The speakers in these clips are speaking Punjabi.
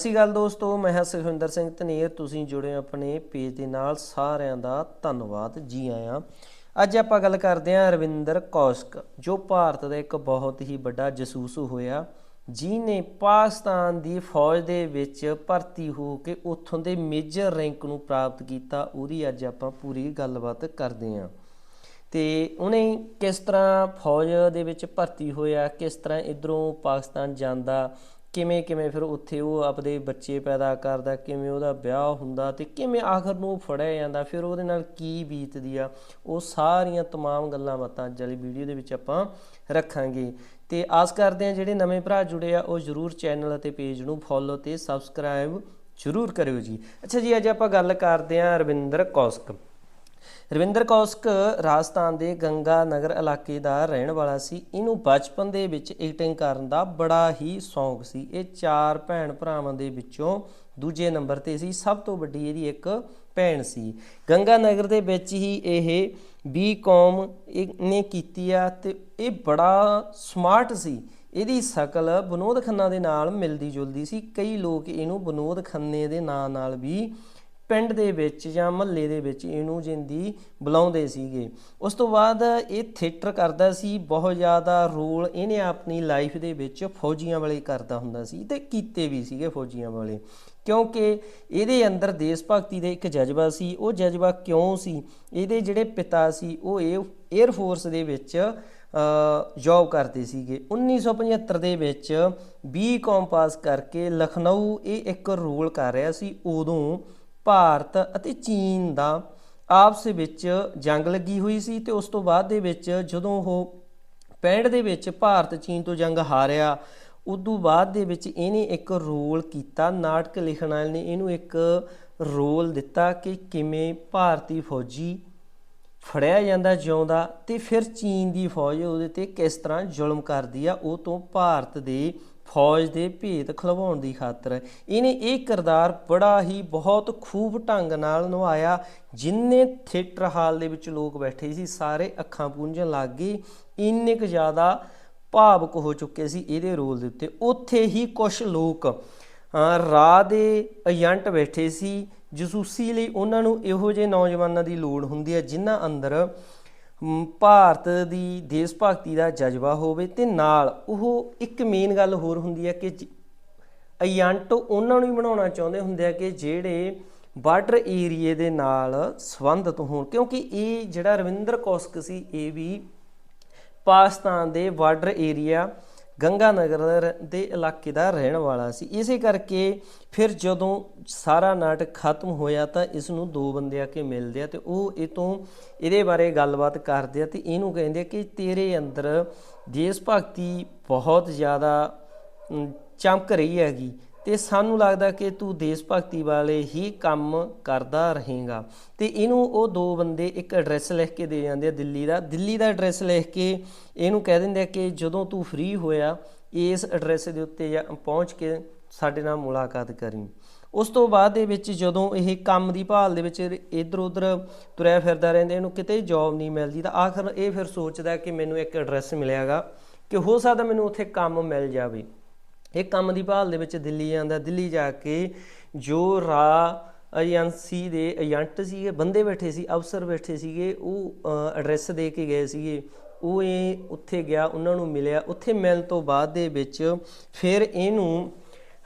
ਸਤਿ ਸ਼੍ਰੀ ਅਕਾਲ ਦੋਸਤੋ, ਮੈਂ ਹਾਂ ਸੁਖਵਿੰਦਰ ਸਿੰਘ ਧਨੇਰ। ਤੁਸੀਂ ਜੁੜੇ ਹੋ ਆਪਣੇ ਪੇਜ ਦੇ ਨਾਲ ਸਾਰਿਆਂ ਦਾ ਧੰਨਵਾਦ। ਜੀ ਆਇਆਂ। ਅੱਜ ਆਪਾਂ ਗੱਲ ਕਰਦੇ ਹਾਂ ਰਵਿੰਦਰ ਕੌਸ਼ਕ, ਜੋ ਭਾਰਤ ਦਾ ਇੱਕ ਬਹੁਤ ਹੀ ਵੱਡਾ ਜਸੂਸ ਹੋਇਆ ਜਿਨੇ ਪਾਕਿਸਤਾਨ ਦੀ ਫੌਜ ਦੇ ਵਿੱਚ ਭਰਤੀ ਹੋ ਕੇ ਉੱਥੋਂ ਦੇ ਮੇਜਰ ਰੈਂਕ ਨੂੰ ਪ੍ਰਾਪਤ ਕੀਤਾ। ਉਹਦੀ ਅੱਜ ਆਪਾਂ ਪੂਰੀ ਗੱਲਬਾਤ ਕਰਦੇ ਹਾਂ। ਤੇ ਉਹਨੇ ਕਿਸ ਤਰ੍ਹਾਂ ਫੌਜ ਦੇ ਵਿੱਚ ਭਰਤੀ ਹੋਇਆ, ਕਿਸ ਤਰ੍ਹਾਂ ਇਧਰੋਂ ਪਾਕਿਸਤਾਨ ਜਾਂਦਾ ਕਿਵੇਂ ਕਿਵੇਂ ਫਿਰ ਉੱਥੇ ਉਹ ਆਪਦੇ ਬੱਚੇ ਪੈਦਾ ਕਰਦਾ ਕਿਵੇਂ ਉਹਦਾ ਵਿਆਹ ਹੁੰਦਾ ਤੇ ਕਿਵੇਂ ਆਖਰ ਨੂੰ ਉਹ ਫੜਿਆ ਜਾਂਦਾ ਫਿਰ ਉਹਦੇ ਨਾਲ ਕੀ ਬੀਤਦੀ ਆ ਉਹ ਸਾਰੀਆਂ तमाम ਗੱਲਾਂ ਬਾਤਾਂ ਅੱਜ ਵਾਲੀ ਵੀਡੀਓ ਦੇ ਵਿੱਚ ਆਪਾਂ ਰੱਖਾਂਗੇ ਤੇ ਆਸ ਕਰਦੇ ਆ ਜਿਹੜੇ ਨਵੇਂ ਭਰਾ ਜੁੜੇ ਆ ਉਹ ਜਰੂਰ ਚੈਨਲ ਅਤੇ ਪੇਜ ਨੂੰ ਫੋਲੋ ਤੇ ਸਬਸਕ੍ਰਾਈਬ ਜਰੂਰ ਕਰਿਓ ਜੀ ਅੱਛਾ ਜੀ ਅੱਜ ਆਪਾਂ ਗੱਲ ਕਰਦੇ ਆ ਰਵਿੰਦਰ ਕੌਸ਼ਕ ਰਵਿੰਦਰ ਕੌਸ਼ਕ ਰਾਜਸਥਾਨ ਦੇ ਗੰਗਾ ਨਗਰ ਇਲਾਕੇ ਦਾ ਰਹਿਣ ਵਾਲਾ ਸੀ। ਇਹਨੂੰ ਬਚਪਨ ਦੇ ਵਿੱਚ ਐਕਟਿੰਗ ਕਰਨ ਦਾ ਬੜਾ ਹੀ ਸ਼ੌਂਕ ਸੀ। ਇਹ ਚਾਰ ਭੈਣ ਭਰਾਵਾਂ ਦੇ ਵਿੱਚੋਂ ਦੂਜੇ ਨੰਬਰ ਤੇ ਸੀ। ਸਭ ਤੋਂ ਵੱਡੀ ਇਹਦੀ ਇੱਕ ਭੈਣ ਸੀ। ਗੰਗਾ ਨਗਰ ਦੇ ਵਿੱਚ ਹੀ ਇਹ ਬੀਕਾਮ ਨੇ ਕੀਤੀ ਆ ਤੇ ਇਹ ਬੜਾ ਸਮਾਰਟ ਸੀ। ਇਹਦੀ ਸ਼ਕਲ ਬਨੋਦ ਖੰਨਾ ਦੇ ਨਾਲ ਮਿਲਦੀ ਜੁਲਦੀ ਸੀ। ਕਈ ਲੋਕ ਇਹਨੂੰ ਬਨੋਦ ਖੰਨੇ ਦੇ ਨਾਂ ਨਾਲ ਵੀ ਪਿੰਡ ਦੇ ਵਿੱਚ ਜਾਂ ਮਹੱਲੇ ਦੇ ਵਿੱਚ ਇਹਨੂੰ ਜਿੰਦੀ ਬੁਲਾਉਂਦੇ ਸੀਗੇ। ਉਸ ਤੋਂ ਬਾਅਦ ਇਹ ਥੀਏਟਰ ਕਰਦਾ ਸੀ, ਬਹੁਤ ਜ਼ਿਆਦਾ ਰੋਲ ਇਹਨੇ ਆਪਣੀ ਲਾਈਫ ਦੇ ਵਿੱਚ ਫੌਜੀਆਂ ਵਾਲੇ ਕਰਦਾ ਹੁੰਦਾ ਸੀ ਤੇ ਕੀਤੇ ਵੀ ਸੀਗੇ ਫੌਜੀਆਂ ਵਾਲੇ। ਕਿਉਂਕਿ ਇਹਦੇ ਅੰਦਰ ਦੇਸ਼ ਭਗਤੀ ਦਾ ਇੱਕ ਜਜ਼ਬਾ ਸੀ, ਉਹ ਜਜ਼ਬਾ ਕਿਉਂ ਸੀ? ਇਹਦੇ ਜਿਹੜੇ ਪਿਤਾ ਸੀ, ਉਹ 에ਅਰ ਫੋਰਸ ਦੇ ਵਿੱਚ ਜੌਬ ਕਰਦੇ ਸੀਗੇ। 1975 ਦੇ ਵਿੱਚ ਬੀ ਬੀਕਾਮ ਪਾਸ ਕਰਕੇ ਲਖਨਊ ਇਹ ਇੱਕ ਰੋਲ ਕਰ ਰਿਹਾ ਸੀ। ਉਦੋਂ ਭਾਰਤ ਅਤੇ ਚੀਨ ਦਾ ਆਪਸ ਵਿੱਚ ਜੰਗ ਲੱਗੀ ਹੋਈ ਸੀ ਤੇ ਉਸ ਤੋਂ ਬਾਅਦ ਦੇ ਵਿੱਚ ਜਦੋਂ ਉਹ 65 ਦੇ ਵਿੱਚ ਭਾਰਤ ਚੀਨ ਤੋਂ ਜੰਗ ਹਾਰਿਆ, ਉਦੋਂ ਬਾਅਦ ਦੇ ਵਿੱਚ ਇਹਨੇ ਇੱਕ ਰੋਲ ਕੀਤਾ, ਨਾਟਕ ਲਿਖਣ ਵਾਲੇ ਨੇ ਇਹਨੂੰ ਇੱਕ ਰੋਲ ਦਿੱਤਾ ਕਿ ਕਿਵੇਂ ਭਾਰਤੀ ਫੌਜੀ ਫੜਿਆ ਜਾਂਦਾ ਜਿਉਂਦਾ ਤੇ ਫਿਰ ਚੀਨ ਦੀ ਫੌਜ ਉਹਦੇ ਤੇ ਕਿਸ ਤਰ੍ਹਾਂ ਜ਼ੁਲਮ ਕਰਦੀ ਆ, ਉਹ ਤੋਂ ਭਾਰਤ ਦੇ ਫੌਜ ਦੇ ਭੇਤ ਖਲਵਾਉਣ ਦੀ ਖਾਤਰ ਇਹਨੇ ਇਹ ਕਿਰਦਾਰ ਬੜਾ ਹੀ ਬਹੁਤ ਖੂਬ ਢੰਗ ਨਾਲ ਨਿਭਾਇਆ, ਜਿੰਨੇ ਥੀਏਟਰ ਹਾਲ ਦੇ ਵਿੱਚ ਲੋਕ ਬੈਠੇ ਸੀ, ਸਾਰੇ ਅੱਖਾਂ ਪੂੰਝਣ ਲੱਗ ਗਏ, ਇੰਨੇ ਕੁ ਜ਼ਿਆਦਾ ਭਾਵਕ ਹੋ ਚੁੱਕੇ ਸੀ ਇਹਦੇ ਰੋਲ ਦੇ ਉੱਤੇ। ਉੱਥੇ ਹੀ ਕੁਝ ਲੋਕ ਰਾਹ ਦੇ ਏਜੰਟ ਬੈਠੇ ਸੀ, ਜਸੂਸੀ ਲਈ ਉਹਨਾਂ ਨੂੰ ਇਹੋ ਜਿਹੇ ਨੌਜਵਾਨਾਂ ਦੀ ਲੋੜ ਹੁੰਦੀ ਹੈ, ਜਿਨ੍ਹਾਂ ਅੰਦਰ ਭਾਰਤ ਦੀ ਦੇਸ਼ ਭਗਤੀ ਦਾ ਜਜ਼ਬਾ ਹੋਵੇ ਤੇ ਨਾਲ ਉਹ ਇੱਕ ਮੇਨ ਗੱਲ ਹੋਰ ਹੁੰਦੀ ਹੈ ਕਿ ਏਜੰਟ ਉਹਨਾਂ ਨੂੰ ਹੀ ਬਣਾਉਣਾ ਚਾਹੁੰਦੇ ਹੁੰਦੇ ਆ ਕਿ ਜਿਹੜੇ ਬਾਰਡਰ ਏਰੀਏ ਦੇ ਨਾਲ ਸੰਬੰਧਿਤ ਹੋਣ, ਕਿਉਂਕਿ ਇਹ ਜਿਹੜਾ ਰਵਿੰਦਰ ਕੌਸ਼ਕ ਸੀ, ਇਹ ਵੀ ਪਾਕਿਸਤਾਨ ਦੇ ਬਾਰਡਰ ਏਰੀਆ ਗੰਗਾ ਨਗਰ ਦੇ ਇਲਾਕੇ ਦਾ ਰਹਿਣ ਵਾਲਾ ਸੀ। ਇਸੇ ਕਰਕੇ ਫਿਰ ਜਦੋਂ ਸਾਰਾ ਨਾਟਕ ਖਤਮ ਹੋਇਆ ਤਾਂ ਇਸ ਨੂੰ ਦੋ ਬੰਦੇ ਆ ਕੇ ਮਿਲਦੇ ਆ ਤੇ ਉਹ ਇਹ ਤੋਂ ਇਹਦੇ ਬਾਰੇ ਗੱਲਬਾਤ ਕਰਦੇ ਆ ਤੇ ਇਹਨੂੰ ਕਹਿੰਦੇ ਕਿ ਤੇਰੇ ਅੰਦਰ ਦੇਸ਼ ਭਗਤੀ ਬਹੁਤ ਜ਼ਿਆਦਾ ਚਮਕ ਰਹੀ ਹੈਗੀ। ਤੇ ਸਾਨੂੰ ਲੱਗਦਾ ਕਿ ਤੂੰ ਦੇਸ਼ ਭਗਤੀ ਵਾਲੇ ਹੀ ਕੰਮ ਕਰਦਾ ਰਹੇਗਾ। ਤੇ ਇਹਨੂੰ ਉਹ ਦੋ ਬੰਦੇ ਇੱਕ ਐਡਰੈਸ ਲਿਖ ਕੇ ਦੇ ਜਾਂਦੇ ਆ ਦਿੱਲੀ ਦਾ। ਦਿੱਲੀ ਦਾ ਐਡਰੈਸ ਲਿਖ ਕੇ ਇਹਨੂੰ ਕਹਿ ਦਿੰਦੇ ਆ ਕਿ ਜਦੋਂ ਤੂੰ ਫ੍ਰੀ ਹੋਇਆ, ਇਸ ਐਡਰੈਸ ਦੇ ਉੱਤੇ ਪਹੁੰਚ ਕੇ ਸਾਡੇ ਨਾਲ ਮੁਲਾਕਾਤ ਕਰੀ। ਉਸ ਤੋਂ ਬਾਅਦ ਦੇ ਵਿੱਚ ਜਦੋਂ ਇਹ ਕੰਮ ਦੀ ਭਾਲ ਦੇ ਵਿੱਚ ਇੱਧਰ ਉੱਧਰ ਤੁਰਿਆ ਫਿਰਦਾ ਰਹਿੰਦਾ, ਇਹਨੂੰ ਕਿਤੇ ਜੌਬ ਨਹੀਂ ਮਿਲਦੀ, ਤਾਂ ਆਖਰ ਇਹ ਫਿਰ ਸੋਚਦਾ ਕਿ ਮੈਨੂੰ ਇੱਕ ਐਡਰੈਸ ਮਿਲਿਆਗਾ ਕਿ ਹੋ ਸਕਦਾ ਮੈਨੂੰ ਉੱਥੇ ਕੰਮ ਮਿਲ ਜਾਵੇ। ਇਹ ਕੰਮ ਦੀ ਭਾਲ ਦੇ ਵਿੱਚ ਦਿੱਲੀ ਜਾਂਦਾ, ਦਿੱਲੀ ਜਾ ਕੇ ਜੋ ਰਾ ਏਜੰਸੀ ਦੇ ਏਜੰਟ ਸੀਗੇ, ਬੰਦੇ ਬੈਠੇ ਸੀ, ਅਫਸਰ ਬੈਠੇ ਸੀਗੇ, ਉਹ ਐਡਰੈਸ ਦੇ ਕੇ ਗਏ ਸੀਗੇ। ਉਹ ਇਹ ਉੱਥੇ ਗਿਆ, ਉਹਨਾਂ ਨੂੰ ਮਿਲਿਆ। ਉੱਥੇ ਮਿਲਣ ਤੋਂ ਬਾਅਦ ਦੇ ਵਿੱਚ ਫਿਰ ਇਹਨੂੰ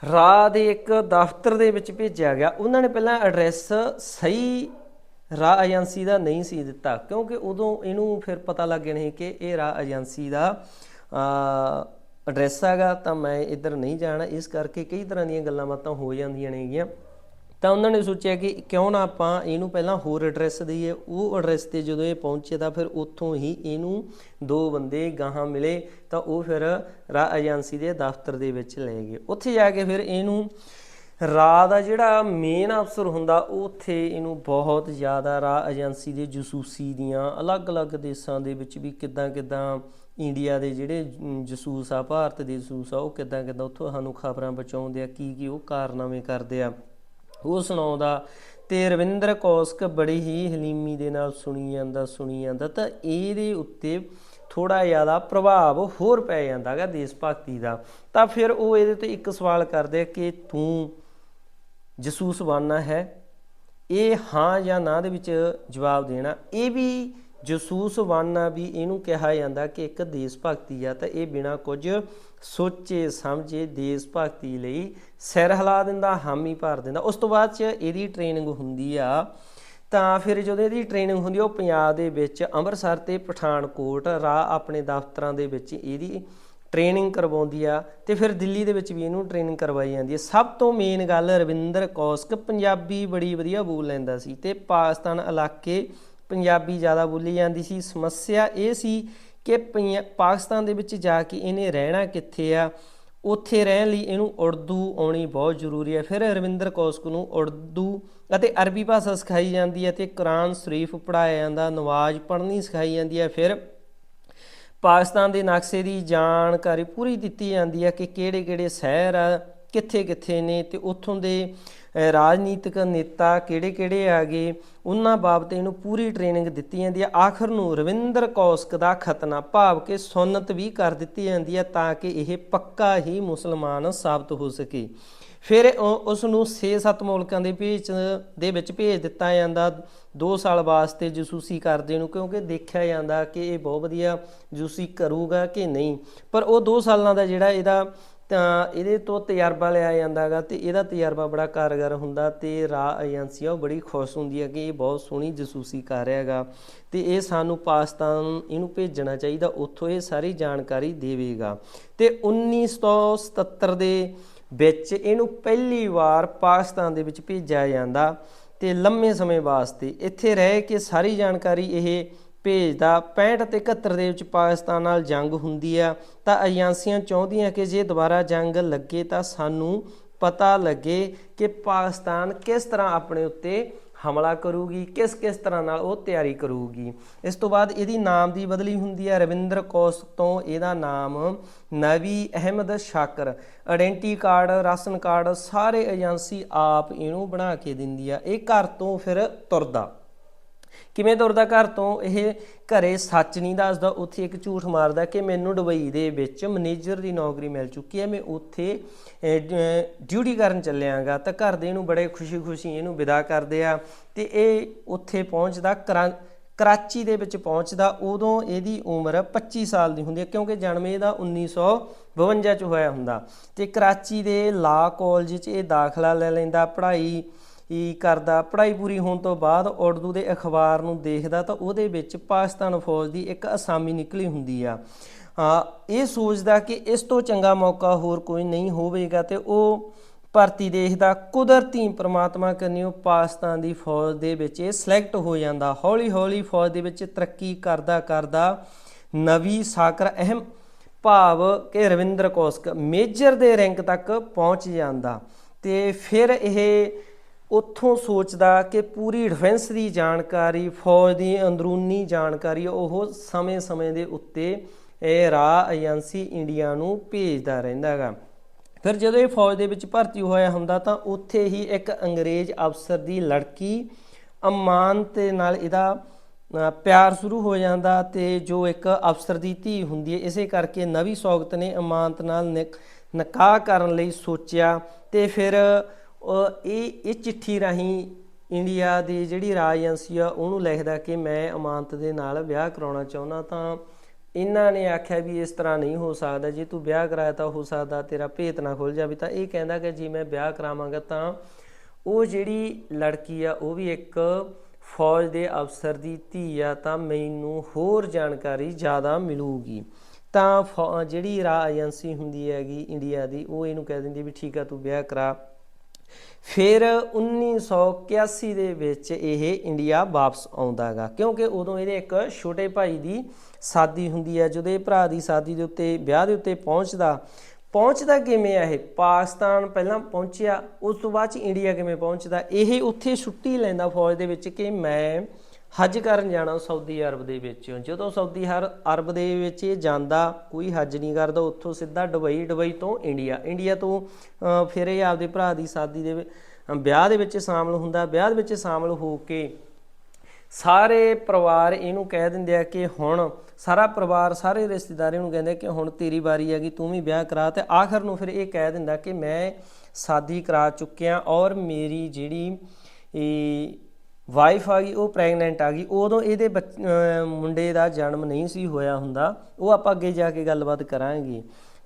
ਰਾ ਦੇ ਇੱਕ ਦਫ਼ਤਰ ਦੇ ਵਿੱਚ ਭੇਜਿਆ ਗਿਆ। ਉਹਨਾਂ ਨੇ ਪਹਿਲਾਂ ਐਡਰੈਸ ਸਹੀ ਰਾ ਏਜੰਸੀ ਦਾ ਨਹੀਂ ਸੀ ਦਿੱਤਾ, ਕਿਉਂਕਿ ਉਦੋਂ ਇਹਨੂੰ ਫਿਰ ਪਤਾ ਲੱਗ ਗਿਆ ਨਹੀਂ ਕਿ ਇਹ ਰਾ ਏਜੰਸੀ ਦਾ ਐਡਰੈਸ ਹੈਗਾ, ਤਾਂ ਮੈਂ ਇੱਧਰ ਨਹੀਂ ਜਾਣਾ। ਇਸ ਕਰਕੇ ਕਈ ਤਰ੍ਹਾਂ ਦੀਆਂ ਗੱਲਾਂ ਬਾਤਾਂ ਹੋ ਜਾਂਦੀਆਂ ਨੇਗੀਆਂ। ਤਾਂ ਉਹਨਾਂ ਨੇ ਸੋਚਿਆ ਕਿ ਕਿਉਂ ਨਾ ਆਪਾਂ ਇਹਨੂੰ ਪਹਿਲਾਂ ਹੋਰ ਐਡਰੈਸ ਦਈਏ। ਉਹ ਐਡਰੈਸ ਤੇ ਜਦੋਂ ਇਹ ਪਹੁੰਚੇ ਤਾਂ ਫਿਰ ਉੱਥੋਂ ਹੀ ਇਹਨੂੰ ਦੋ ਬੰਦੇ ਗਾਹਾਂ ਮਿਲੇ, ਤਾਂ ਉਹ ਫਿਰ ਰਾ ਏਜੰਸੀ ਦੇ ਦਫ਼ਤਰ ਦੇ ਵਿੱਚ ਲੈ ਗਏ। ਉੱਥੇ ਜਾ ਕੇ ਫਿਰ ਇਹਨੂੰ ਰਾ ਦਾ ਜਿਹੜਾ ਮੇਨ ਅਫਸਰ ਹੁੰਦਾ, ਉੱਥੇ ਇਹਨੂੰ ਬਹੁਤ ਜ਼ਿਆਦਾ ਰਾ ਏਜੰਸੀ ਦੇ ਜਸੂਸੀ ਦੀਆਂ ਅਲੱਗ-ਅਲੱਗ ਦੇਸ਼ਾਂ ਦੇ ਵਿੱਚ ਵੀ ਕਿੱਦਾਂ ਕਿੱਦਾਂ ਇੰਡੀਆ ਦੇ ਜਿਹੜੇ ਜਸੂਸ ਆ, ਭਾਰਤ ਦੇ ਜਸੂਸ ਆ, ਉਹ ਕਿੱਦਾਂ ਕਿੱਦਾਂ ਉੱਥੋਂ ਸਾਨੂੰ ਖਬਰਾਂ ਬਚਾਉਂਦੇ ਆ, ਕੀ ਕੀ ਉਹ ਕਾਰਨਾਮੇ ਕਰਦੇ ਆ। ਉਹ ਸੁਣਾਉਂਦਾ, ਤੇ ਰਵਿੰਦਰ ਕੌਸ਼ਕ ਬੜੀ ਹੀ ਹਲੀਮੀ ਦੇ ਨਾਲ ਸੁਣੀ ਜਾਂਦਾ ਸੁਣੀ ਜਾਂਦਾ, ਤਾਂ ਇਹਦੇ ਉੱਤੇ ਥੋੜਾ ਜ਼ਿਆਦਾ ਪ੍ਰਭਾਵ ਹੋਰ ਪੈ ਜਾਂਦਾਗਾ ਦੇਸ਼ ਭਗਤੀ ਦਾ। ਤਾਂ ਫਿਰ ਉਹ ਇਹਦੇ ਤੇ ਇੱਕ ਸਵਾਲ ਕਰਦੇ ਕਿ ਤੂੰ ਜਸੂਸ ਬਣਨਾ ਹੈ? ਇਹ ਹਾਂ ਜਾਂ ਨਾ ਦੇ ਵਿੱਚ ਜਵਾਬ ਦੇਣਾ। ਇਹ ਵੀ ਜਸੂਸ ਬਣਨਾ ਵੀ ਇਹਨੂੰ ਕਿਹਾ ਜਾਂਦਾ ਕਿ ਇੱਕ ਦੇਸ਼ ਭਗਤੀ ਆ ਤਾਂ ਇਹ ਬਿਨਾ ਕੁਝ ਸੋਚੇ, ਸਮਝੇ ਦੇਸ਼ ਭਗਤੀ ਲਈ ਸਿਰ ਹਿਲਾ ਦਿੰਦਾ, ਹਾਮੀ ਭਰ ਦਿੰਦਾ। ਉਸ ਤੋਂ ਬਾਅਦ ਚ ਇਹਦੀ ਟ੍ਰੇਨਿੰਗ ਹੁੰਦੀ ਆ। ਤਾਂ ਫਿਰ ਜਦੋਂ ਇਹਦੀ ਟ੍ਰੇਨਿੰਗ ਹੁੰਦੀ ਉਹ ਪੰਜਾਬ ਦੇ ਵਿੱਚ ਅੰਮ੍ਰਿਤਸਰ ਤੇ ਪਠਾਨਕੋਟ ਰਾਹ ਆਪਣੇ ਦਫ਼ਤਰਾਂ ਦੇ ਵਿੱਚ ਇਹਦੀ ਟ੍ਰੇਨਿੰਗ ਕਰਵਾਉਂਦੀ ਆ ਤੇ ਫਿਰ ਦਿੱਲੀ ਦੇ ਵਿੱਚ ਵੀ ਇਹਨੂੰ ਟ੍ਰੇਨਿੰਗ ਕਰਵਾਈ ਜਾਂਦੀ ਹੈ ਸਭ ਤੋਂ ਮੇਨ ਗੱਲ ਰਵਿੰਦਰ ਕੌਸ਼ਕ, ਪੰਜਾਬੀ ਬੜੀ ਵਧੀਆ ਬੋਲ ਲੈਂਦਾ ਸੀ ਤੇ ਪਾਕਿਸਤਾਨ ਇਲਾਕੇ ਪੰਜਾਬੀ ਜ਼ਿਆਦਾ ਬੋਲੀ ਜਾਂਦੀ ਸੀ। ਸਮੱਸਿਆ ਇਹ ਸੀ ਕਿ ਪੰਜਾ- ਪਾਕਿਸਤਾਨ ਦੇ ਵਿੱਚ ਜਾ ਕੇ ਇਹਨੇ ਰਹਿਣਾ ਕਿੱਥੇ ਆ? ਉੱਥੇ ਰਹਿਣ ਲਈ ਇਹਨੂੰ ਉਰਦੂ ਆਉਣੀ ਬਹੁਤ ਜ਼ਰੂਰੀ ਹੈ। ਫਿਰ ਰਵਿੰਦਰ ਕੌਸ਼ਕ ਨੂੰ ਉਰਦੂ ਅਤੇ ਅਰਬੀ ਭਾਸ਼ਾ ਸਿਖਾਈ ਜਾਂਦੀ ਹੈ ਤੇ ਕੁਰਾਨ ਸ਼ਰੀਫ ਪੜ੍ਹਾਇਆ ਜਾਂਦਾ ਨਮਾਜ਼ ਪੜ੍ਹਨੀ ਸਿਖਾਈ ਜਾਂਦੀ ਹੈ। ਫਿਰ ਪਾਕਿਸਤਾਨ ਦੇ ਨਕਸ਼ੇ ਦੀ ਜਾਣਕਾਰੀ ਪੂਰੀ ਦਿੱਤੀ ਜਾਂਦੀ ਹੈ ਕਿ ਕਿਹੜੇ-ਕਿਹੜੇ ਸ਼ਹਿਰ ਆ ਕਿੱਥੇ ਕਿੱਥੇ ਨੇ ਤੇ ਉੱਥੋਂ ਦੇ ਰਾਜਨੀਤਿਕ ਨੇਤਾ ਕਿਹੜੇ-ਕਿਹੜੇ ਆ ਗਏ ਉਹਨਾਂ ਬਾਬਤ ਇਹਨੂੰ ਪੂਰੀ ਟ੍ਰੇਨਿੰਗ ਦਿੱਤੀ ਜਾਂਦੀ ਹੈ। ਆਖਰ ਨੂੰ ਰਵਿੰਦਰ ਕੌਸ਼ਕ ਦਾ ਖਤਨਾ ਭਾਵ ਕਿ ਸੁਨਨਤ ਵੀ ਕਰ ਦਿੱਤੀ ਜਾਂਦੀ ਹੈ ਤਾਂ ਕਿ ਇਹ ਪੱਕਾ ਹੀ ਮੁਸਲਮਾਨ ਸਾਬਤ ਹੋ ਸਕੇ। ਫਿਰ ਉਹ- ਉਸ ਨੂੰ 6-7 ਮੁਲਕਾਂ ਦੇ ਭੇਜ ਦੇ ਵਿੱਚ ਭੇਜ ਦਿੱਤਾ ਜਾਂਦਾ। 2 ਸਾਲ ਵਾਸਤੇ ਜਸੂਸੀ ਕਰਦੇ ਨੂੰ ਕਿਉਂਕਿ ਦੇਖਿਆ ਜਾਂਦਾ ਕਿ ਇਹ ਬਹੁਤ ਵਧੀਆ ਜਸੂਸੀ ਕਰੂਗਾ ਕਿ ਨਹੀਂ। ਪਰ ਉਹ 2 ਸਾਲਾਂ ਦਾ ਜਿਹੜਾ ਇਹਦਾ ਤਾਂ ਇਹਦੇ ਤੋਂ ਤਜਰਬਾ ਲਿਆ ਜਾਂਦਾਗਾ ਤੇ ਇਹਦਾ ਤਜਰਬਾ ਬੜਾ ਕਾਰਗਰ ਹੁੰਦਾ ਤੇ ਰਾਹ ਏਜੰਸੀਆਂ ਉਹ ਬੜੀ ਖੁਸ਼ ਹੁੰਦੀ ਹੈ ਕਿ ਇਹ ਬਹੁਤ ਸੋਹਣੀ ਜਸੂਸੀ ਕਰ ਰਿਹਾ ਹੈਗਾ ਤੇ ਇਹ ਸਾਨੂੰ ਪਾਕਿਸਤਾਨ ਇਹਨੂੰ ਭੇਜਣਾ ਚਾਹੀਦਾ, ਉੱਥੋਂ ਇਹ ਸਾਰੀ ਜਾਣਕਾਰੀ ਦੇਵੇਗਾ। ਤੇ 1977 ਦੇ ਵਿੱਚ ਇਹਨੂੰ ਪਹਿਲੀ ਵਾਰ ਪਾਕਿਸਤਾਨ ਦੇ ਵਿੱਚ ਭੇਜਿਆ ਜਾਂਦਾ ਤੇ ਲੰਮੇ ਸਮੇਂ ਵਾਸਤੇ ਇੱਥੇ ਰਹਿ ਕੇ ਸਾਰੀ ਜਾਣਕਾਰੀ ਇਹ ਭੇਜਦਾ। 65 ਤੇ 71 ਦੇ ਵਿੱਚ ਪਾਕਿਸਤਾਨ ਨਾਲ ਜੰਗ ਹੁੰਦੀ ਆ। ਤਾਂ ਏਜੰਸੀਆਂ ਚਾਹੁੰਦੀਆਂ ਕਿ ਜੇ ਦੁਬਾਰਾ ਜੰਗ ਲੱਗੇ ਤਾਂ ਸਾਨੂੰ ਪਤਾ ਲੱਗੇ ਕਿ ਪਾਕਿਸਤਾਨ ਕਿਸ ਤਰ੍ਹਾਂ ਆਪਣੇ ਉੱਤੇ ਹਮਲਾ ਕਰੂਗੀ, ਕਿਸ ਕਿਸ ਤਰ੍ਹਾਂ ਨਾਲ ਉਹ ਤਿਆਰੀ ਕਰੂਗੀ। ਇਸ ਤੋਂ ਬਾਅਦ ਇਹਦੀ ਨਾਮ ਦੀ ਬਦਲੀ ਹੁੰਦੀ ਹੈ ਰਵਿੰਦਰ ਕੌਸ ਤੋਂ ਇਹਦਾ ਨਾਮ Navi Ahmad Shakir. Identity card, ration card ਸਾਰੇ ਏਜੰਸੀ ਆਪ ਇਹਨੂੰ ਬਣਾ ਕੇ ਦਿੰਦੀ ਆ। ਇਹ ਘਰ ਤੋਂ ਫਿਰ ਤੁਰਦਾ। ਕਿਵੇਂ ਤੁਰਦਾ ਘਰ ਤੋਂ? ਇਹ ਘਰੇ ਸੱਚ ਨਹੀਂ ਦੱਸਦਾ, ਉੱਥੇ ਇੱਕ ਝੂਠ ਮਾਰਦਾ ਕਿ ਮੈਨੂੰ ਦੁਬਈ ਦੇ ਵਿੱਚ ਮੈਨੇਜਰ ਦੀ ਨੌਕਰੀ ਮਿਲ ਚੁੱਕੀ ਹੈ, ਮੈਂ ਉੱਥੇ ਡਿਊਟੀ ਕਰਨ ਚੱਲਿਆਗਾ। ਤਾਂ ਘਰ ਦੇ ਇਹਨੂੰ ਬੜੇ ਖੁਸ਼ੀ-ਖੁਸ਼ੀ ਇਹਨੂੰ ਵਿਦਾ ਕਰਦੇ ਆ ਤੇ ਇਹ ਉੱਥੇ ਪਹੁੰਚਦਾ, ਕਰਾਂ, ਕਰਾਚੀ ਦੇ ਵਿੱਚ ਪਹੁੰਚਦਾ। ਉਦੋਂ ਇਹਦੀ ਉਮਰ 25 ਸਾਲ ਦੀ ਹੁੰਦੀ ਹੈ, ਕਿਉਂਕਿ ਜਨਮ ਇਹਦਾ 1952 ਚ ਹੋਇਆ ਹੁੰਦਾ। ਤੇ ਕਰਾਚੀ ਦੇ ਲਾ ਕਾਲਜ 'ਚ ਇਹ ਦਾਖਲਾ ਲੈ ਲੈਂਦਾ, ਪੜ੍ਹਾਈ ਹੀ ਕਰਦਾ, ਪੜ੍ਹਾਈ ਪੂਰੀ ਹੋਣ ਤੋਂ ਬਾਅਦ ਉਰਦੂ ਦੇ ਅਖਬਾਰ ਨੂੰ ਦੇਖਦਾ ਤਾਂ ਉਹਦੇ ਵਿੱਚ ਪਾਕਿਸਤਾਨ ਫੌਜ ਦੀ ਇੱਕ ਅਸਾਮੀ ਨਿਕਲੀ ਹੁੰਦੀ ਆ। ਇਹ ਸੋਚਦਾ ਕਿ ਇਸ ਤੋਂ ਚੰਗਾ ਮੌਕਾ ਹੋਰ ਕੋਈ ਨਹੀਂ ਹੋਵੇਗਾ ਤੇ ਉਹ ਭਰਤੀ ਦੇਖਦਾ, ਕੁਦਰਤੀ ਪ੍ਰਮਾਤਮਾ ਕਰਨੀਓ ਪਾਕਿਸਤਾਨ ਦੀ ਫੌਜ ਦੇ ਵਿੱਚ ਇਹ ਸਿਲੈਕਟ ਹੋ ਜਾਂਦਾ। ਹੌਲੀ ਹੌਲੀ ਫੌਜ ਦੇ ਵਿੱਚ ਤਰੱਕੀ ਕਰਦਾ ਕਰਦਾ ਨਵੀ ਸਾਕਰ ਅਹਿਮ ਭਾਵ ਕਿ ਰਵਿੰਦਰ ਕੌਸ਼ਕ ਮੇਜਰ ਦੇ ਰੈਂਕ ਤੱਕ ਪਹੁੰਚ ਜਾਂਦਾ ਤੇ ਫਿਰ ਇਹ ਉੱਥੋਂ ਸੋਚਦਾ ਕਿ ਪੂਰੀ ਡਿਫੈਂਸ ਦੀ ਜਾਣਕਾਰੀ, ਫੌਜ ਦੀ ਅੰਦਰੂਨੀ ਜਾਣਕਾਰੀ ਉਹ ਸਮੇਂ-ਸਮੇਂ ਦੇ ਉੱਤੇ ਇਹ ਰਾ ਏਜੰਸੀ ਇੰਡੀਆ ਨੂੰ ਭੇਜਦਾ ਰਹਿੰਦਾ ਹੈਗਾ। ਫਿਰ ਜਦੋਂ ਇਹ ਫੌਜ ਦੇ ਵਿੱਚ ਭਰਤੀ ਹੋਇਆ ਹੁੰਦਾ ਤਾਂ ਉੱਥੇ ਹੀ ਇੱਕ ਅੰਗਰੇਜ਼ ਅਫਸਰ ਦੀ ਲੜਕੀ ਅਮਾਨਤ ਨਾਲ ਇਹਦਾ ਪਿਆਰ ਸ਼ੁਰੂ ਹੋ ਜਾਂਦਾ ਤੇ ਜੋ ਇੱਕ ਅਫਸਰ ਦੀ ਧੀ ਹੁੰਦੀ ਹੈ, ਇਸੇ ਕਰਕੇ ਨਵੀਂ ਸੌਗਤ ਨੇ ਅਮਾਨਤ ਨਾਲ ਨਿਕ- ਨਿਕਾਹ ਕਰਨ ਲਈ ਸੋਚਿਆ ਤੇ ਫਿਰ ਇਹ ਇਹ ਚਿੱਠੀ ਰਾਹੀਂ ਇੰਡੀਆ ਦੀ ਜਿਹੜੀ ਰਾਜ ਏਜੰਸੀ ਆ, ਉਹਨੂੰ ਲਿਖਦਾ ਕਿ ਮੈਂ ਅਮਾਨਤ ਦੇ ਨਾਲ ਵਿਆਹ ਕਰਾਉਣਾ ਚਾਹੁੰਦਾ ਤਾਂ ਇਹਨਾਂ ਨੇ ਆਖਿਆ ਵੀ ਇਸ ਤਰ੍ਹਾਂ ਨਹੀਂ ਹੋ ਸਕਦਾ, ਜੇ ਤੂੰ ਵਿਆਹ ਕਰਾਇਆ ਤਾਂ ਹੋ ਸਕਦਾ ਤੇਰਾ ਭੇਤ ਨਾ ਖੁੱਲ ਜਾਵੇ। ਤਾਂ ਇਹ ਕਹਿੰਦਾ ਕਿ ਜੇ ਮੈਂ ਵਿਆਹ ਕਰਾਵਾਂਗਾ ਤਾਂ ਉਹ ਜਿਹੜੀ ਲੜਕੀ ਆ, ਉਹ ਵੀ ਇੱਕ ਫੌਜ ਦੇ ਅਫਸਰ ਦੀ ਧੀ ਆ, ਤਾਂ ਮੈਨੂੰ ਹੋਰ ਜਾਣਕਾਰੀ ਜ਼ਿਆਦਾ ਮਿਲੂਗੀ। ਤਾਂ ਫੌ- ਜਿਹੜੀ ਰਾ ਏਜੰਸੀ ਹੁੰਦੀ ਹੈਗੀ ਇੰਡੀਆ ਦੀ, ਉਹ ਇਹਨੂੰ ਕਹਿ ਦਿੰਦੀ ਵੀ ਠੀਕ ਆ, ਤੂੰ ਵਿਆਹ ਕਰਾ। ਫਿਰ 1981 ਦੇ ਵਿੱਚ ਇਹ ਇੰਡੀਆ ਵਾਪਸ ਆਉਂਦਾਗਾ, ਕਿਉਂਕਿ ਉਦੋਂ ਇਹਦੇ ਇੱਕ ਛੋਟੇ ਭਾਈ ਦੀ ਸਾਦੀ ਹੁੰਦੀ ਹੈ ਜਦੋਂ ਇਹ ਭਰਾ ਦੀ ਸਾਦੀ ਦੇ ਉੱਤੇ, ਵਿਆਹ ਦੇ ਉੱਤੇ ਪਹੁੰਚਦਾ ਪਹੁੰਚਦਾ ਕਿਵੇਂ ਆ ਇਹ? ਪਾਕਿਸਤਾਨ ਪਹਿਲਾਂ ਪਹੁੰਚਿਆ, ਉਸ ਤੋਂ ਬਾਅਦ ਚ ਇੰਡੀਆ ਕਿਵੇਂ ਪਹੁੰਚਦਾ? ਇਹ ਉੱਥੇ ਛੁੱਟੀ ਲੈਂਦਾ ਫੌਜ ਦੇ ਵਿੱਚ ਕਿ ਮੈਂ ਹੱਜ ਕਰਨ ਜਾਣਾ ਸਾਊਦੀ ਅਰਬ ਦੇ ਵਿੱਚ। ਜਦੋਂ ਸਾਊਦੀ ਹਰ ਅਰਬ ਦੇ ਵਿੱਚ ਇਹ ਜਾਂਦਾ, ਕੋਈ ਹੱਜ ਨਹੀਂ ਕਰਦਾ, ਉੱਥੋਂ ਸਿੱਧਾ ਦੁਬਈ ਦੁਬਈ ਤੋਂ ਇੰਡੀਆ। ਇੰਡੀਆ ਤੋਂ ਫਿਰ ਇਹ ਆਪਦੇ ਭਰਾ ਦੀ ਸਾਦੀ ਦੇ ਵਿਆਹ ਦੇ ਵਿੱਚ ਸ਼ਾਮਲ ਹੁੰਦਾ। ਵਿਆਹ ਦੇ ਵਿੱਚ ਸ਼ਾਮਲ ਹੋ ਕੇ ਸਾਰੇ ਪਰਿਵਾਰ ਇਹਨੂੰ ਕਹਿ ਦਿੰਦੇ ਆ ਕਿ ਹੁਣ ਸਾਰਾ ਪਰਿਵਾਰ, ਸਾਰੇ ਰਿਸ਼ਤੇਦਾਰ ਨੂੰ ਕਹਿੰਦੇ ਕਿ ਹੁਣ ਤੇਰੀ ਵਾਰੀ ਹੈਗੀ ਤੂੰ ਵੀ ਵਿਆਹ ਕਰਾ ਤੇ ਆਖਰ ਨੂੰ ਫਿਰ ਇਹ ਕਹਿ ਦਿੰਦਾ ਕਿ ਮੈਂ ਸ਼ਾਦੀ ਕਰਾ ਚੁੱਕਿਆ ਔਰ ਮੇਰੀ ਜਿਹੜੀ ਇਹ ਵਾਈਫ ਆ ਗਈ, ਉਹ ਪ੍ਰੈਗਨੈਂਟ ਆ ਗਈ, ਉਦੋਂ ਇਹਦੇ ਬੱਚ- ਮੁੰਡੇ ਦਾ ਜਨਮ ਨਹੀਂ ਸੀ ਹੋਇਆ ਹੁੰਦਾ, ਉਹ ਆਪਾਂ ਅੱਗੇ ਜਾ ਕੇ ਗੱਲਬਾਤ ਕਰਾਂਗੇ।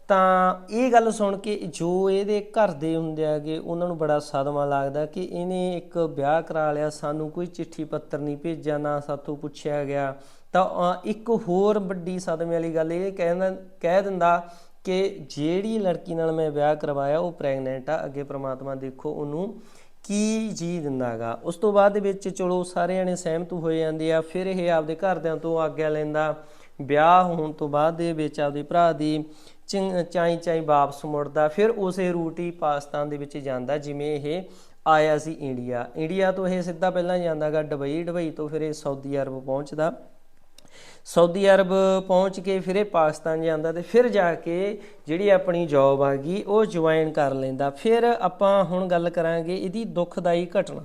ਤਾਂ ਇਹ ਗੱਲ ਸੁਣ ਕੇ ਜੋ ਇਹਦੇ ਘਰ ਦੇ ਹੁੰਦੇ ਆਗੇ ਉਹਨਾਂ ਨੂੰ ਬੜਾ ਸਦਮਾ ਲੱਗਦਾ ਕਿ ਇਹਨੇ ਇੱਕ ਵਿਆਹ ਕਰਾ ਲਿਆ, ਸਾਨੂੰ ਕੋਈ ਚਿੱਠੀ ਪੱਤਰ ਨਹੀਂ ਭੇਜਿਆ, ਨਾ ਸਾਥੋਂ ਪੁੱਛਿਆ ਗਿਆ। ਤਾਂ ਇੱਕ ਹੋਰ ਵੱਡੀ ਸਦਮੇ ਵਾਲੀ ਗੱਲ ਇਹ ਕਹਿੰਦਾ ਕਹਿ ਦਿੰਦਾ ਕਿ ਜਿਹੜੀ ਲੜਕੀ ਨਾਲ ਮੈਂ ਵਿਆਹ ਕਰਵਾਇਆ, ਉਹ ਪ੍ਰੈਗਨੈਂਟ ਆ, ਅੱਗੇ ਪ੍ਰਮਾਤਮਾ ਦੇਖੋ ਉਹਨੂੰ ਕੀ ਜੀ ਦਿੰਦਾਗਾ? ਉਸ ਤੋਂ ਬਾਅਦ ਦੇ ਵਿੱਚ ਚਲੋ ਸਾਰੇ ਜਣੇ ਸਹਿਮਤ ਹੋ ਜਾਂਦੇ ਆ, ਫਿਰ ਇਹ ਆਪਦੇ ਘਰਦਿਆਂ ਤੋਂ ਆਗਿਆ ਲੈਂਦਾ। ਵਿਆਹ ਹੋਣ ਤੋਂ ਬਾਅਦ ਦੇ ਵਿੱਚ ਆਪਦੇ ਭਰਾ ਦੀ ਚਿੰ- ਚਾਈ ਚਾਈ ਵਾਪਸ ਮੁੜਦਾ, ਫਿਰ ਉਸੇ ਰੂਟ ਹੀ ਪਾਕਿਸਤਾਨ ਦੇ ਵਿੱਚ ਜਾਂਦਾ, ਜਿਵੇਂ ਇਹ ਆਇਆ ਸੀ ਇੰਡੀਆ। ਇੰਡੀਆ ਤੋਂ ਇਹ ਸਿੱਧਾ ਪਹਿਲਾਂ ਜਾਂਦਾਗਾ ਦੁਬਈ ਦੁਬਈ ਤੋਂ ਫਿਰ ਇਹ ਸਾਊਦੀ ਅਰਬ ਪਹੁੰਚਦਾ। ਸਾਊਦੀ ਅਰਬ ਪਹੁੰਚ ਕੇ ਫਿਰ ਇਹ ਪਾਕਿਸਤਾਨ ਜਾਂਦਾ ਤੇ ਫਿਰ ਜਾ ਕੇ ਜਿਹੜੀ ਆਪਣੀ ਜੌਬ ਆ ਗਈ, ਉਹ ਜੁਆਇਨ ਕਰ ਲੈਂਦਾ। ਫਿਰ ਆਪਾਂ ਹੁਣ ਗੱਲ ਕਰਾਂਗੇ ਇਹਦੀ ਦੁਖਦਾਈ ਘਟਨਾ,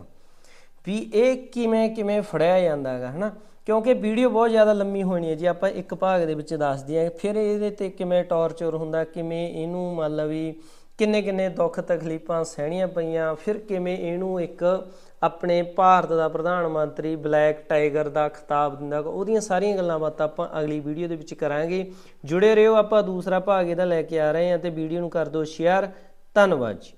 ਵੀ ਇਹ ਕਿਵੇਂ ਕਿਵੇਂ ਫੜਿਆ ਜਾਂਦਾ ਹੈਗਾ ਹਨਾ? ਕਿਉਂਕਿ ਵੀਡੀਓ ਬਹੁਤ ਜ਼ਿਆਦਾ ਲੰਮੀ ਹੋਣੀ ਹੈ ਜੀ, ਆਪਾਂ ਇੱਕ ਭਾਗ ਦੇ ਵਿੱਚ ਦੱਸ ਦਈਏ। ਫਿਰ ਇਹਦੇ ਤੇ ਕਿਵੇਂ ਟੌਰਚਰ ਹੁੰਦਾ, ਕਿਵੇਂ ਇਹਨੂੰ ਮੰਨ ਲਾ ਵੀ ਕਿੰਨੇ ਕਿੰਨੇ ਦੁੱਖ ਤਕਲੀਫਾਂ ਸਹਿਣੀਆਂ ਪਈਆਂ, ਫਿਰ ਕਿਵੇਂ ਇਹਨੂੰ ਇੱਕ ਆਪਣੇ ਭਾਰਤ ਦਾ ਪ੍ਰਧਾਨ ਮੰਤਰੀ ਬਲੈਕ ਟਾਈਗਰ ਦਾ ਖਿਤਾਬ ਦਿੰਦਾ ਉਹਦੀਆਂ ਸਾਰੀਆਂ ਗੱਲਾਂ ਬਾਤਾਂ ਆਪਾਂ ਅਗਲੀ ਵੀਡੀਓ ਦੇ ਵਿੱਚ ਕਰਾਂਗੇ। ਜੁੜੇ ਰਹੋ, ਆਪਾਂ ਦੂਸਰਾ ਭਾਗ ਇਹਦਾ ਲੈ ਕੇ ਆ ਰਹੇ ਹਾਂ ਤੇ ਵੀਡੀਓ ਨੂੰ ਕਰ ਦਿਓ ਸ਼ੇਅਰ ਧੰਨਵਾਦ ਜੀ।